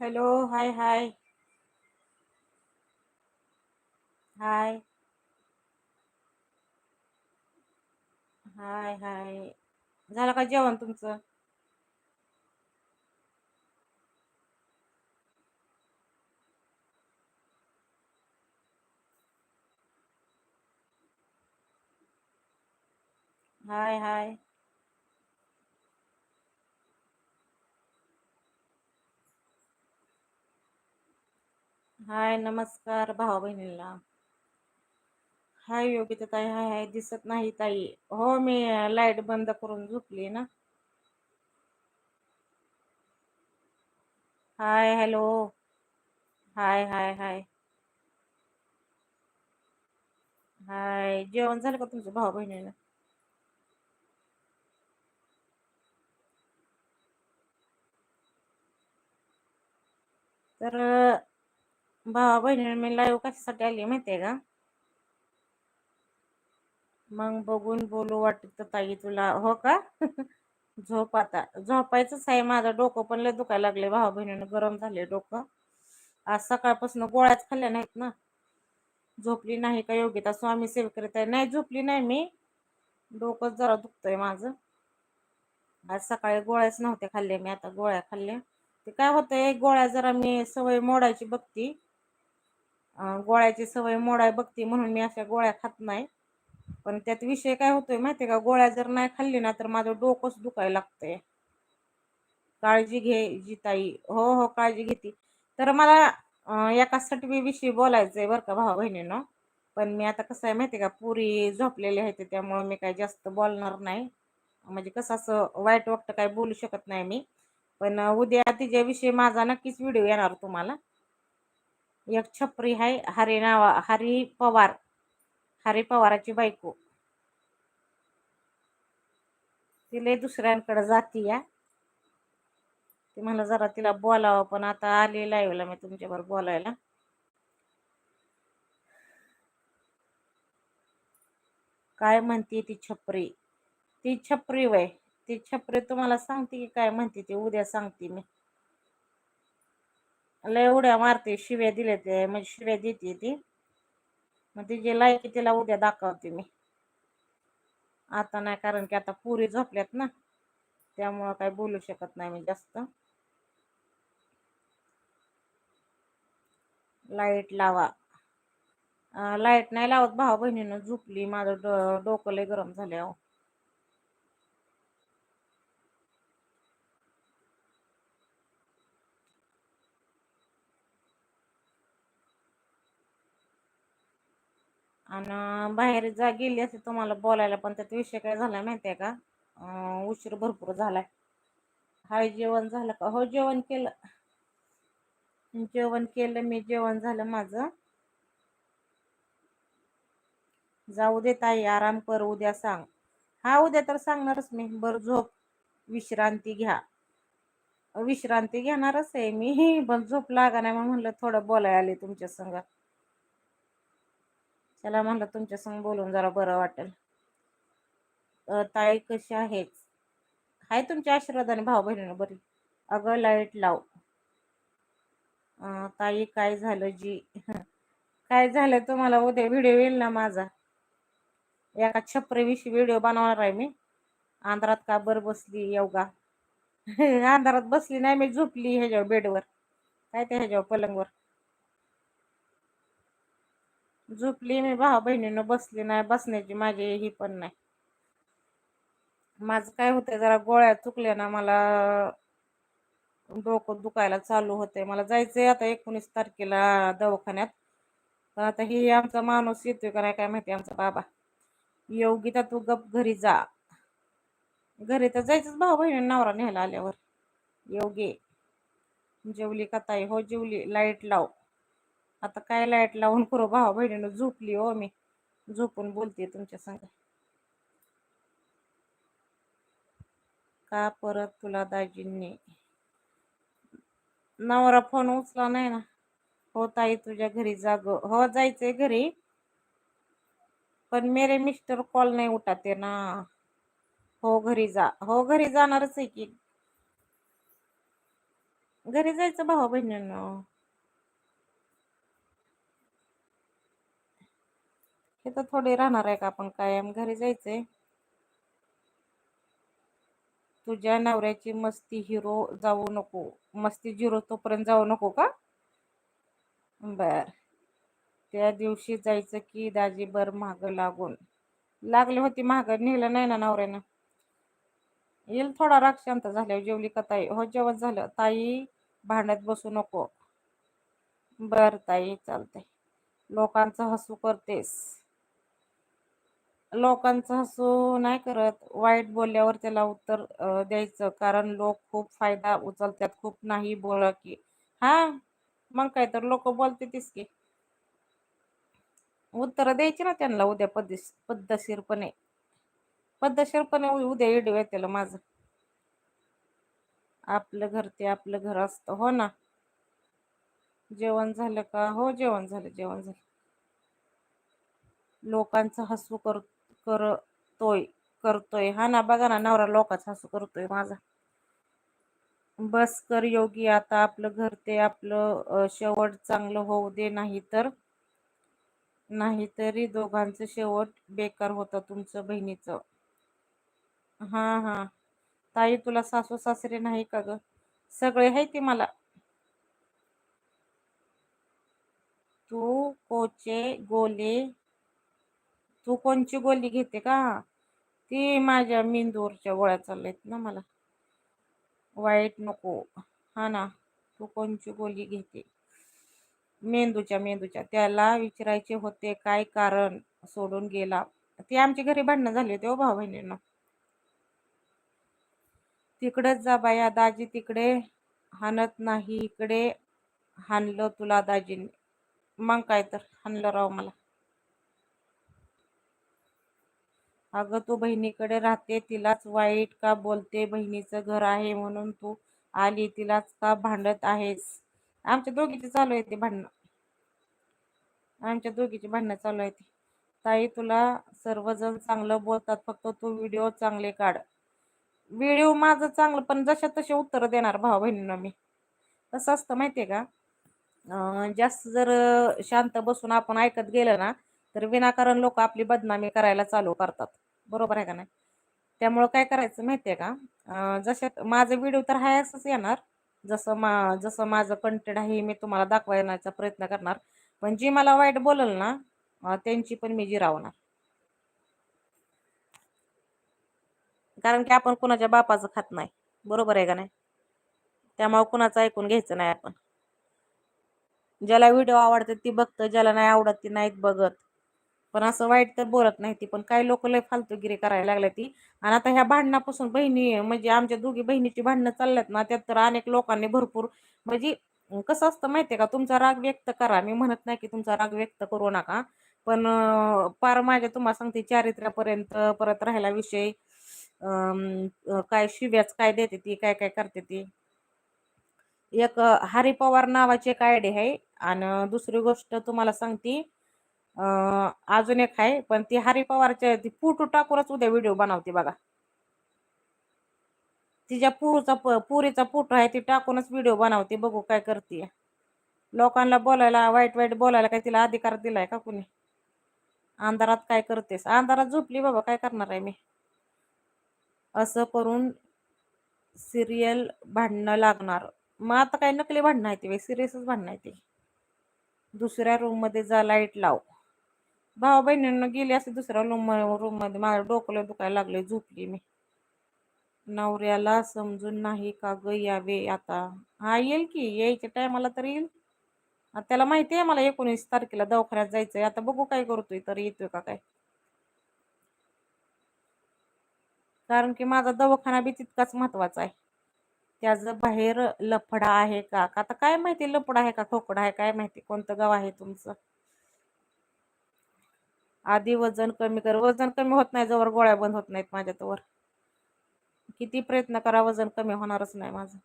Hello hi हाय हाय हाय हाय झालं का जेवण तुमचं? हाय हाय हाय नमस्कार भाऊ बहिणीला हाय योगिता ताई हाय हाय दिसत नाही ताई. हो मी लाइट बंद करून झोपली ना. Hi hello. हाय हाय हाय. हाय जेवण झालं का तुमचं भाऊ बहिणीला तर भावा बहिणी मी लाईव कशासाठी आली माहितीये का? मग बघून बोलू वाटत ताई तुला. हो का? झोप आता. झोपायचंच आहे माझं. डोकं पण लय दुखायला लागले भावा बहिणीनं गरम झाले डोकं. आज सकाळपासून गोळ्याच खाल्ल्या नाहीत ना. झोपली नाही का योग्यता स्वामी सेवक नाही झोपली नाही मी. डोकंच जरा दुखतंय माझं. आज सकाळी गोळ्याच नव्हत्या खाल्ल्या मी. आता गोळ्या खाल्ल्या. ते काय होतंय? गोळ्या जरा मी सवय मोडायची बघती. गोळ्याची सवय मोडाय बघते म्हणून मी अशा गोळ्या खात नाही. पण त्यात विषय काय होतोय माहितीय का? गोळ्या जर नाही खाल्ली ना तर माझं डोकंच दुखायला लागतंय. काळजी घे जी ताई. हो हो काळजी घेते. तर मला एका सटवीविषयी बोलायचंय बरं का भावा बहिणीनं. पण मी आता कसं आहे माहिती आहे का? पुरी झोपलेली आहे त्यामुळे मी काय जास्त बोलणार नाही. म्हणजे कसं असं वाईट वाटतं काय बोलू शकत नाही मी. पण उद्या तिच्याविषयी माझा नक्कीच व्हिडिओ येणार तुम्हाला. एक छपरी आहे हरी नावा हरी पवार हरी पवाराची बायको. तिले दुसऱ्यांकडे जाती या. ती म्हणलं जरा तिला बोलावं पण आता आलेला आहे मी तुमच्याबरोबर बोलायला. काय म्हणते ती छपरी? ती छपरी वय ती छपरी तुम्हाला सांगते की काय म्हणते ती? उद्या सांगते मी. लय उड्या मारते शिव्या दिल्या ते म्हणजे शिव्या देते ती. मग तिची लायकी तिला उद्या दाखवते मी. आता नाही कारण की आता पुरी झोपल्यात ना. त्यामुळं काही बोलू शकत नाही मी जास्त. लाइट लावा. लाइट नाही लावत भावा बहिणीनं झोपली माझं डोकं लय गरम झाले अहो. आणि बाहेर जा गेली असते तुम्हाला बोलायला पण त्यात विषय काय झालाय माहितीये का? उशीर भरपूर झालाय. हाय जेवण झालं का? हो जेवण केलं. जेवण केलं मी जेवण झालं माझं. जाऊ दे ताई आराम कर उद्या सांग. हा उद्या तर सांगणारच मी. बर झोप. विश्रांती घ्या. विश्रांती घेणारच आहे मी. पण झोप लागा नाही मग म्हणलं थोडं बोलाय आले तुमच्या संग. चला म्हणलं तुमच्या संग बोलून जरा बरं वाटेल. ताई कशी आहेच हाय तुमच्या आशीर्वादाने भाऊ बहिणी बरी. अगं लाइट लाव. ताई काय झालं जी? काय झालं तुम्हाला? उद्या व्हिडिओ येईल ना माझा? एका छपरेविषयी व्हिडिओ बनवणार आहे मी. आंध्रात का बर बसली योगा अंधारात बसली नाही मी झोपली ह्याच्यावर बेडवर. काय ते ह्याच्यावर पलंगवर? झोपली मी भाऊ बहिणीनं बसली नाही बसण्याची माझी ही पण नाही. माझं काय होतंय जरा गोळ्या चुकल्या ना मला डोकं दुखायला चालू होते मला जायचंय आता एकोणीस तारखेला दवाखान्यात. तर आता ही आमचा माणूस येतोय का नाही काय माहिती आमचा बाबा. योगिता तू गप घरी जा. घरी तर जायचंच भाऊ बहिणी नवरा न्यायला आल्यावर. योगी जेवली का ताई? हो जेवली. लाइट लाव. आता काय लाइट लावून करू? भावा बहिणीनं झोपली हो मी. झोपून बोलते तुमच्या संग. का परत तुला दाजींनी? नवरा फोन उचला नाही ना. हो ताई तुझ्या घरी जाग. हो जायचंय घरी. पण मेरे मिस्टर कॉल नाही उठाते ना. हो घरी जा. हो घरी जाणारच आहे की. घरी जायचं भावा बहिणींनो? हे तर थोडे राहणार आहे का? आपण कायम घरी जायचंय. तुझ्या नवऱ्याची मस्ती हिरो जाऊ नको. मस्ती झिरो तोपर्यंत जाऊ नको का? बर. त्या दिवशी जायचं की दाजीबर महाग लागून. लागली होती महाग नेलं नाही ना नवऱ्यानं. येईल थोडा राग शांत झाल्यावर जेवली का ताई? हो जेवण झालं. ताई भांड्यात बसू नको. बर ताई चालतंय. लोकांचं हसू करतेस. लोकांचं हसू नाही करत. वाईट बोलल्यावर त्याला उत्तर द्यायचं. कारण लोक खूप फायदा उचलतात. खूप नाही बोला की. हा? मग काय तर लोक बोलते की. उत्तर द्यायची ना त्यांना उद्या पद्धश पद्धतशीरपणे. पद्धतशीरपणे उ- उद्या इडू त्याला माझं. आपलं घर ते आपलं घर असतं. हो ना? जेवण झालं का? हो जेवण झालं जेवण झालं. लोकांचं हसू कर करतोय करतोय. हा ना बघा ना नवरा लोकाच हसू करतोय माझा. बस कर योगी आता आपलं घर ते आपलं शेवट चांगलं होऊ दे नाही तर नाहीतरी दोघांचं शेवट बेकार होतं तुमचं बहिणीचं. हा हा. ताई तुला सासू सासरे नाही का ग? सगळे आहे ते मला. तू कोचे गोले तू कोणची गोली घेते का? ती माझ्या मेंदूरच्या गोळ्या चालल्यात ना मला. वाईट नको. हा ना तू कोणची गोली घेते? मेंदूच्या मेंदूच्या. त्याला विचारायचे होते काय कारण सोडून गेला. ती आमच्या घरी भांडणं झाली होती हो भाऊ बहिणींना तिकडेच जा बाया दाजी तिकडे हाणत नाही. इकडे हाणलं तुला दाजीने. मग काय तर हाणलं राव मला. अगं तू बहिणीकडे राहते तिलाच वाईट का बोलते? बहिणीचं घर आहे म्हणून तू आली तिलाच का भांडत आहेस? आमच्या दोघीचे चालू आहे ते भांडणं. आमच्या दोघीचे भांडणं चालू आहे ती. ताई तुला सर्वजण चांगलं बोलतात फक्त तू व्हिडिओ चांगले काढ. व्हिडिओ माझं चांगलं पण जशा तसे उत्तर देणार भाऊ बहिणींना मी. कसं असतं माहितीये का? जास्त जर शांत बसून आपण ऐकत गेलं ना तर विनाकारण लोक आपली बदनामी करायला चालू करतात. बरोबर आहे का नाही? त्यामुळं काय करायचं माहिती आहे का? जसे जशात माझं व्हिडिओ तर हाय असंच येणार. जसं मा जसं माझं कंटेंट आहे मी तुम्हाला दाखवण्याचा प्रयत्न करणार. पण जी मला वाईट बोलल ना त्यांची पण मी जिरावणार. कारण की आपण कुणाच्या बापाचं खात नाही. बरोबर आहे का नाही? त्यामुळे कुणाचं ऐकून घ्यायचं नाही आपण. ज्याला व्हिडिओ आवडतात ती बघतं ज्याला नाही आवडत ती नाहीत बघत. पण असं वाईट तर बोलत नाही ती पण काही लोक लय फालतूगिरी करायला लागल्या ती. आणि आता ह्या भांडणापासून बहिणी म्हणजे आमच्या दोघी बहिणीची भांडणं चालल्यात ना त्यात तर अनेक लोकांनी भरपूर म्हणजे कसं असतं माहितीये का तुमचा राग व्यक्त करा. मी म्हणत नाही की तुमचा राग व्यक्त करू नका. पण पार माझ्या तुम्हाला सांगते चारित्र्यापर्यंत परत राहिला विषय काय शिव्याच काय देते ती काय काय करते ती. एक हरी पवार नावाची एक आयडी आहे. आणि दुसरी गोष्ट तुम्हाला सांगते अजून एक आहे पण ती हरी पवारच्या ती पुटू टाकूनच उद्या व्हिडिओ बनवते बघा. तिच्या पुरूचा पुरीचा पुटू आहे ती टाकूनच व्हिडिओ बनवते बघू काय करते. लोकांना बोलायला वाईट वाईट बोलायला काय तिला अधिकार दिलाय का कुणी? अंधारात काय करतेस? अंधारात झोपली बाबा काय करणार आहे मी? असं करून सिरियल भांडणं लागणार. मग आता काय नकली भांडणं आहे ते सिरियसच भांडणं आहे ते. दुसऱ्या रूममध्ये जा लाइट लाव. भाऊ बहिणींना गेली असते दुसऱ्या रूम रूममध्ये. माझं डोकं दुखायला लागले झोपली मी. नवऱ्याला समजून नाही का ग यावे आता? हा येईल की? यायच्या टायमाला तर येईल. त्याला माहिती आहे मला एकोणीस तारखेला दवाखान्यात जायचंय. आता बघू काय करतोय तर येतोय का काय? कारण की माझा दवाखाना बी तितकाच महत्त्वाचा आहे. त्याचं बाहेर लफडा आहे का? का आता काय माहिती लफडा आहे का खोकडा आहे काय माहिती? कोणतं गाव आहे तुमचं? आधी वजन कमी कर. वजन कमी होत नाही जवळ गोळ्या बंद होत नाहीत माझ्या तवर किती प्रयत्न करा वजन कमी होणारच नाही माझं.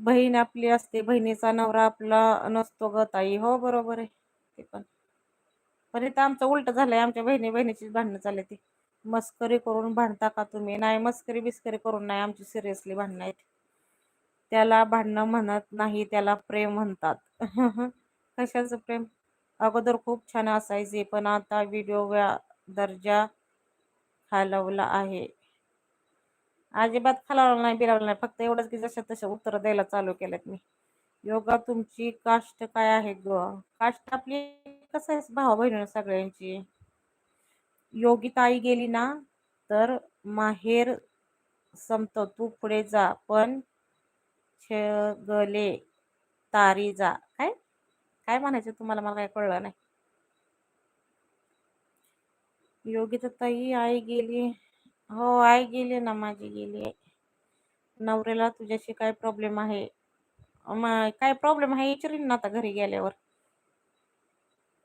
बहीण आपली असते बहिणीचा नवरा आपला नसतो ग ताई. हो बरोबर आहे. ते पण. पण इथं आमचं उलट झालंय आमच्या बहिणी बहिणीचीच भांडणं चालली ती. मस्करी करून भांडता का तुम्ही? नाही मस्करी बिस्करी करून नाही आमची सिरियसली भांडणं आहेत. त्याला भांडणं म्हणत नाही त्याला प्रेम म्हणतात. कशाचं प्रेम? अगोदर खूप छान असायचे पण आता व्हिडिओ व्या दर्जा खालवला आहे. अजिबात खालावला नाही बिलावलं नाही. फक्त एवढंच की जशा तशा उत्तर द्यायला चालू केलेत मी. योगा तुमची कास्ट काय आहे ग? कास्ट आपली कसं आहे? भावा बहिणी सगळ्यांची. योगी ताई गेली ना तर माहेर संपतो. तू पुढे जा पण छगले तारी जा. काय? काय म्हणायचं तुम्हाला? मला काय कळलं नाही. योगिता ताई आई गेली. हो आई गेली ना माझी गेली नवऱ्याला तुझ्याशी काय प्रॉब्लेम आहे? मग काय प्रॉब्लेम आहे विचारीन ना आता घरी गेल्यावर.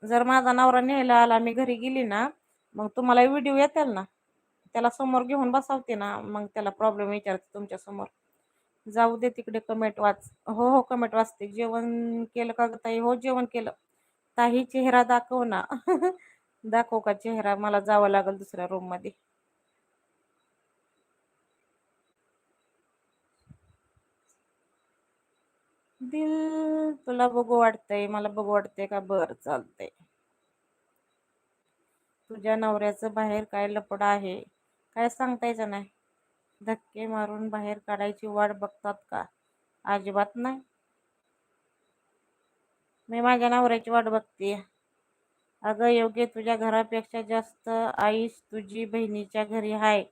जर माझा नवरा न्यायला आला मी घरी गेली ना मग तुम्हाला व्हिडिओ येतील ना. त्याला समोर घेऊन बसावते ना मग त्याला प्रॉब्लेम विचारते तुमच्यासमोर जाऊ दे तिकडे कमेंट वाच. हो हो कमेंट वाचते. जेवण केलं का ताई? हो जेवण केलं. ताई चेहरा दाखव ना. दाखव का चेहरा? मला जावं लागेल दुसऱ्या रूममध्ये. दिल तुला बघू वाटतंय. मला बघू वाटतंय का? बरं चालतंय. तुझ्या नवऱ्याचं बाहेर काय लपड आहे? काय सांगता यायचं नाही धक्के मारून बाहेर काढायची वाट बघतात का? अजिबात नाही. मी माझ्या नवऱ्याची वाट बघते. अगं योग्य तुझ्या घरापेक्षा जास्त आईस तुझी बहिणीच्या घरी आहे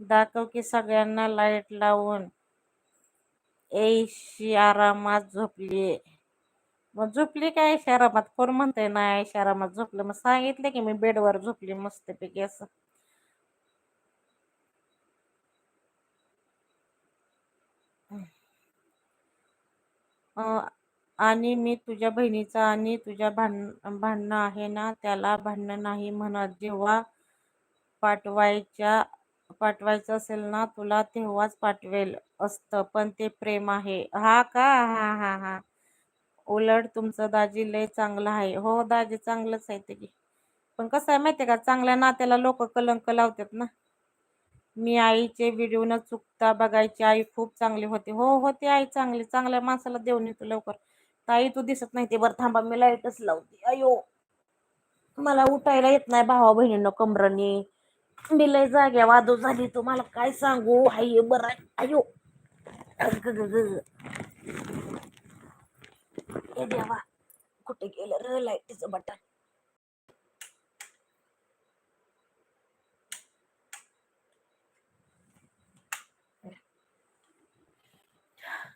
दाखव की सगळ्यांना लाइट लावून. ऐशी आरामात झोपली. मग झोपली काय? ऐशी आरामात कोण म्हणतंय? ना ऐशी आरामात झोपलं. मग सांगितलं की मी बेडवर झोपली मस्तपैकी असं. आणि मी तुझ्या बहिणीचा आणि तुझ्या भांड भांडणं आहे ना त्याला भांडणं नाही म्हणत. जेव्हा पाठवायच्या पाठवायचं असेल ना तुला तेव्हाच पाठवेल असतं पण ते प्रेम आहे. हा का? हा हा हा. उलट तुमचं दाजी लय चांगलं आहे. हो दाजी चांगलंच आहे ते. पण कसं आहे माहिती आहे का चांगल्या नात्याला लोक कलंक लावतात ना. मी आईचे व्हिडिओ न चुकता बघायची आई खूप चांगली होती. हो होती आई चांगली. चांगल्या माणसाला देऊन येतो लवकर. ताई तू दिसत नाही ते. बरं थांबा मी लाईटच लावते. अयो! मला उठायला येत नाही भावा बहिणीनं कमरनी. मी लय जाग्या वादू झाली तुम्हाला काय सांगू? आई बरं आहे. अयो! ग ग. ए देवा कुठे गेलं र लाईटीचं बटन?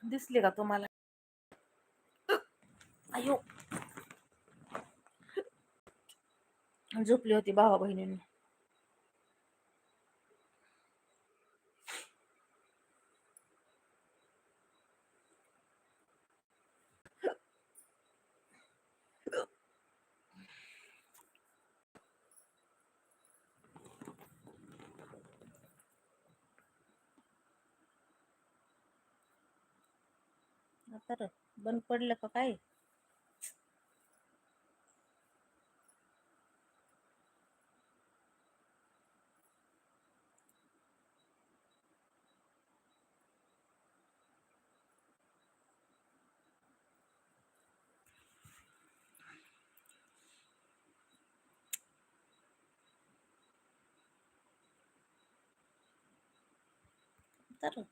दिसले का तुम्हाला? अयो झोपली होती भावा बहिणींनी. तर बंद पडलं का काय? तर